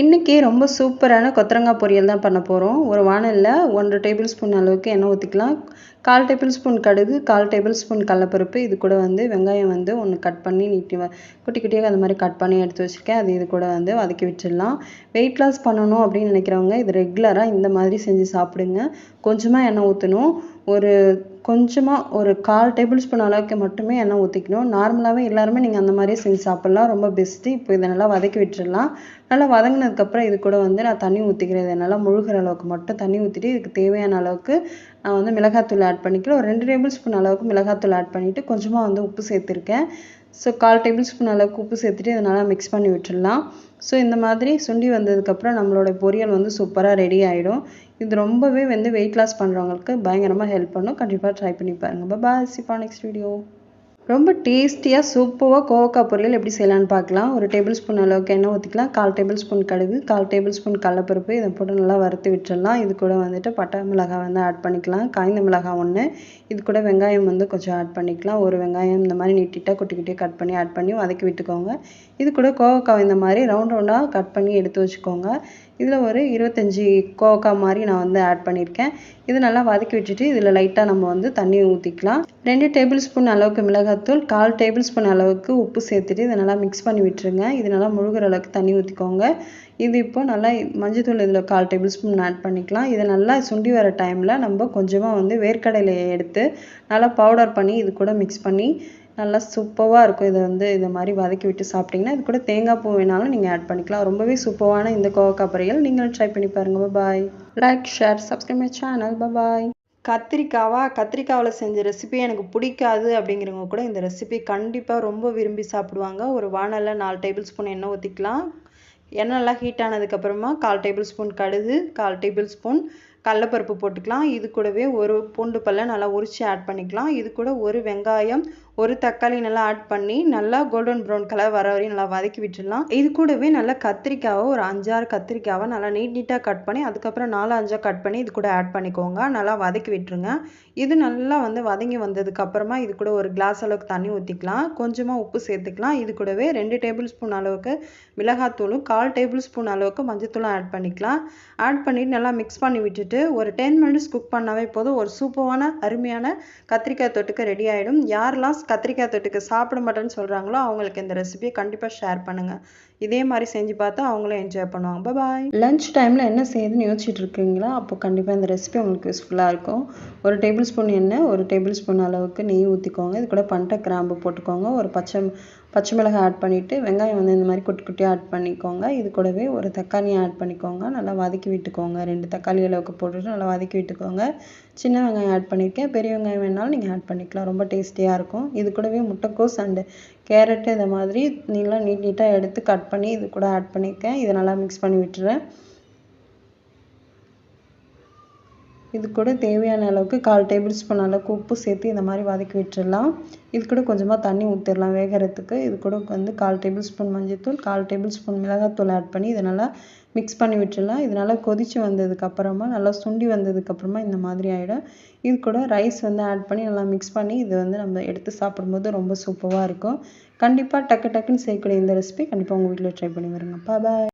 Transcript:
இன்றைக்கி ரொம்ப சூப்பரான கொத்தரங்காய் பொரியல் தான் பண்ண போகிறோம் ஒரு வானலில் ஒன்றரை டேபிள் ஸ்பூன் அளவுக்கு எண்ணெய் ஊற்றிக்கலாம் கால் டேபிள் ஸ்பூன் கடுகு கால் டேபிள் ஸ்பூன் கடலப்பருப்பு. இது கூட வந்து வெங்காயம் வந்து ஒன்று கட் பண்ணி நீட்டி குட்டி குட்டியாக அந்த மாதிரி கட் பண்ணி எடுத்து வச்சுருக்கேன். அது இது கூட வந்து வதக்கி விட்டுடலாம். வெயிட் லாஸ் பண்ணணும் அப்படின்னு நினைக்கிறவங்க இது ரெகுலராக இந்த மாதிரி செஞ்சு சாப்பிடுங்க. கொஞ்சமாக எண்ணெய் ஊற்றணும் ஒரு கொஞ்சமாக ஒரு கால் டேபிள் ஸ்பூன் அளவுக்கு மட்டுமே எண்ணெய் ஊற்றிக்கணும் நார்மலாகவே எல்லாருமே நீங்கள் அந்த மாதிரியே செஞ்சு சாப்பிட்லாம். ரொம்ப பெஸ்ட்டு இப்போ இதை நல்லா வதக்கி விட்டுடலாம் நல்லா வதங்கினதுக்கப்புறம் இது கூட வந்து நான் தண்ணி ஊற்றிக்கிறேன் இதை நல்லா முழுகிற அளவுக்கு மட்டும் தண்ணி ஊற்றிட்டு இதுக்கு தேவையான அளவுக்கு நான் வந்து மிளகாத்தூள் ஆட் பண்ணிக்கிறேன். ஒரு ரெண்டு டேபிள் ஸ்பூன் அளவுக்கு மிளகாத்தூள் ஆட் பண்ணிவிட்டு கொஞ்சமாக வந்து உப்பு சேர்த்துருக்கேன். ஸோ கால் டேபிள் ஸ்பூன் அளவுக்கு உப்பு சேர்த்துட்டு இதை நல்லா மிக்ஸ் பண்ணி விட்டுடலாம் ஸோ இந்த மாதிரி சுண்டி வந்ததுக்கப்புறம் நம்மளோட பொரியல் வந்து சூப்பராக ரெடி ஆகிடும் இது ரொம்பவே வந்து வெயிட் லாஸ் பண்ணுறவங்களுக்கு பயங்கரமாக ஹெல்ப் பண்ணும். கண்டிப்பாக ட்ரை பண்ணி பாருங்கள் பாய் சிப்பா நெக்ஸ்ட் வீடியோ ரொம்ப டேஸ்டியாக சூப்பராக கோவக்காய் பொரியல் எப்படி செய்யலான்னு பார்க்கலாம். ஒரு டேபிள் ஸ்பூன் அளவுக்கு எண்ணெய் ஊற்றிக்கலாம் கால் டேபிள் ஸ்பூன் கடுகு கால் டேபிள் ஸ்பூன் கடலப்பருப்பு இதை போட்டு நல்லா வறுத்து விட்டுடலாம் இது கூட வந்துட்டு பட்டை மிளகாய் வந்து ஆட் பண்ணிக்கலாம். காய்ந்த மிளகாய் ஒன்று இது கூட வெங்காயம் வந்து கொஞ்சம் ஆட் பண்ணிக்கலாம். ஒரு வெங்காயம் இந்த மாதிரி நீட்டிட்டாக குட்டி குட்டியாக கட் பண்ணி ஆட் பண்ணி வதக்கி விட்டுக்கோங்க. இது கூட கோவக்காய் இந்த மாதிரி ரவுண்ட் ரவுண்டாக கட் பண்ணி எடுத்து வச்சுக்கோங்க. இதில் ஒரு இருபத்தஞ்சி கோவக்காய் மாதிரி நான் வந்து ஆட் பண்ணியிருக்கேன். இது நல்லா வதக்கி விட்டுட்டு இதில் லைட்டாக நம்ம வந்து தண்ணி ஊற்றிக்கலாம் ரெண்டு டேபிள் ஸ்பூன் அளவுக்கு மிளகாத்தூள் கால் டேபிள் ஸ்பூன் அளவுக்கு உப்பு சேர்த்துட்டு இதை நல்லா மிக்ஸ் பண்ணி விட்டுருங்க. இது நல்லா முழுகிற அளவுக்கு தண்ணி ஊற்றிக்கோங்க இது இப்போ நல்லா மஞ்சத்தூள் இதில் கால் டேபிள் ஸ்பூன் ஆட் பண்ணிக்கலாம். இதை நல்லா சுண்டி வர டைமில் நம்ம கொஞ்சமாக வந்து வேர்க்கடலையை எடுத்து நல்லா பவுடர் பண்ணி இது கூட மிக்ஸ் பண்ணி நல்லா சூப்பராக இருக்கும். இதை வந்து இந்த மாதிரி வதக்கி விட்டு சாப்பிட்டிங்கன்னா இது கூட தேங்காய் பூ வேணாலும் நீங்கள் ஆட் பண்ணிக்கலாம். ரொம்பவே சூப்பரான இந்த கோவக்காய் பொரியல். நீங்களும் ட்ரை பண்ணி பாருங்கள் bye like share subscribe my channel bye கத்திரிக்காவா? கத்திரிக்காவில் செஞ்ச ரெசிபி எனக்கு பிடிக்காது அப்படிங்கிறவங்க கூட இந்த ரெசிபி கண்டிப்பாக ரொம்ப விரும்பி சாப்பிடுவாங்க. ஒரு வானலில் நாலு டேபிள் ஸ்பூன் எண்ணெய் ஊற்றிக்கலாம் எண்ணெய் நல்லா ஹீட் ஆனதுக்கப்புறமா கால் டேபிள் ஸ்பூன் கடுகு கால் டேபிள் ஸ்பூன் கடலப்பருப்பு போட்டுக்கலாம். இது கூடவே ஒரு பூண்டு பல்ல நல்லா உரித்து ஆட் பண்ணிக்கலாம். இது கூட ஒரு வெங்காயம் ஒரு தக்காளி நல்லா ஆட் பண்ணி நல்லா கோல்டன் ப்ரௌன் கலர் வர வரையும் நல்லா வதக்கி விட்டுடலாம். இது கூடவே நல்லா கத்திரிக்காவை ஒரு அஞ்சாறு கத்திரிக்காவை நல்லா நீட் நீட்டாக கட் பண்ணி அதுக்கப்புறம் நாலு அஞ்சாக கட் பண்ணி இது கூட ஆட் பண்ணிக்கோங்க. நல்லா வதக்கி விட்டுருங்க. இது நல்லா வந்து வதங்கி வந்ததுக்கப்புறமா இது கூட ஒரு கிளாஸ் அளவுக்கு தண்ணி ஊற்றிக்கலாம் கொஞ்சமாக உப்பு சேர்த்துக்கலாம். இது கூடவே ரெண்டு டேபிள் ஸ்பூன் அளவுக்கு மிளகாத்தூளும் கால் டேபிள் ஸ்பூன் அளவுக்கு மஞ்சத்தூளும் ஆட் பண்ணிக்கலாம். ஆட் பண்ணிவிட்டு நல்லா மிக்ஸ் பண்ணி விட்டுட்டு ஒரு டென் மினிட்ஸ் குக் பண்ணாவே போதும். ஒரு சூப்பரான அருமையான கத்திரிக்காய் தொட்டுக்க ரெடி ஆகிடும் யாரெல்லாம் கத்திரிக்காய் தொட்டுக்கு சாப்பிட மாட்டேன்னு சொல்கிறாங்களோ அவங்களுக்கு இந்த ரெசிபியை கண்டிப்பாக ஷேர் பண்ணுங்கள் இதே மாதிரி செஞ்சு பார்த்தா அவங்களும் என்ஜாய் பண்ணுவாங்க. பாய் லஞ்ச் டைமில் என்ன செய்யுதுன்னு யோசிச்சுட்டு இருக்கீங்களா? அப்போ கண்டிப்பாக இந்த ரெசிபி உங்களுக்கு யூஸ்ஃபுல்லாக இருக்கும். ஒரு டேபிள் ஸ்பூன் எண்ணெய் ஒரு டேபிள் ஸ்பூன் அளவுக்கு நெய் ஊற்றிக்கோங்க இது கூட பண்டை கிராம்பு போட்டுக்கோங்க. ஒரு பச்சை பச்சை மிளகாய் ஆட் பண்ணிவிட்டு வெங்காயம் வந்து இந்த மாதிரி குட்டி குட்டியாக ஆட் பண்ணிக்கோங்க. இது கூடவே ஒரு தக்காளியை ஆட் பண்ணிக்கோங்க. நல்லா வதக்கி விட்டுக்கோங்க. ரெண்டு தக்காளி அளவுக்கு போட்டுட்டு நல்லா வதக்கி விட்டுக்கோங்க. சின்ன வெங்காயம் ஆட் பண்ணியிருக்கேன் பெரிய வெங்காயம் வேணாலும் நீங்கள் ஆட் பண்ணிக்கலாம். ரொம்ப டேஸ்டியாக இருக்கும். இது கூடவே முட்டைக்கோஸ் அண்டு கேரட்டு இந்த மாதிரி நீங்களாம் நீட் நீட்டாக எடுத்து கட் பண்ணி இது கூட ஆட் பண்ணியிருக்கேன் இதை நல்லா மிக்ஸ் பண்ணி விட்டுறேன். இது கூட தேவையான அளவுக்கு கால் டேபிள் ஸ்பூன் அளவுக்கு உப்பு சேர்த்து இந்த மாதிரி வதக்கி விட்டுடலாம். இது கூட கொஞ்சமாக தண்ணி ஊற்றிடலாம் வேகிறதுக்கு. இது கூட வந்து கால் டேபிள் ஸ்பூன் மஞ்சள்தூள் கால் டேபிள் ஸ்பூன் மிளகாத்தூள் ஆட் பண்ணி இதை நல்லா மிக்ஸ் பண்ணி விட்டுடலாம். இது நல்லா கொதித்து வந்ததுக்கப்புறமா நல்லா சுண்டி வந்ததுக்கப்புறமா இந்த மாதிரி ஆகிடும் இது கூட ரைஸ் வந்து ஆட் பண்ணி நல்லா மிக்ஸ் பண்ணி இது வந்து நம்ம எடுத்து சாப்பிடும்போது ரொம்ப சூப்பராக இருக்கும். கண்டிப்பாக டக்கு டக்குன்னு செய்யக்கூடிய இந்த ரெசிபி கண்டிப்பாக உங்கள் வீட்டில் ட்ரை பண்ணி வருங்க பாய்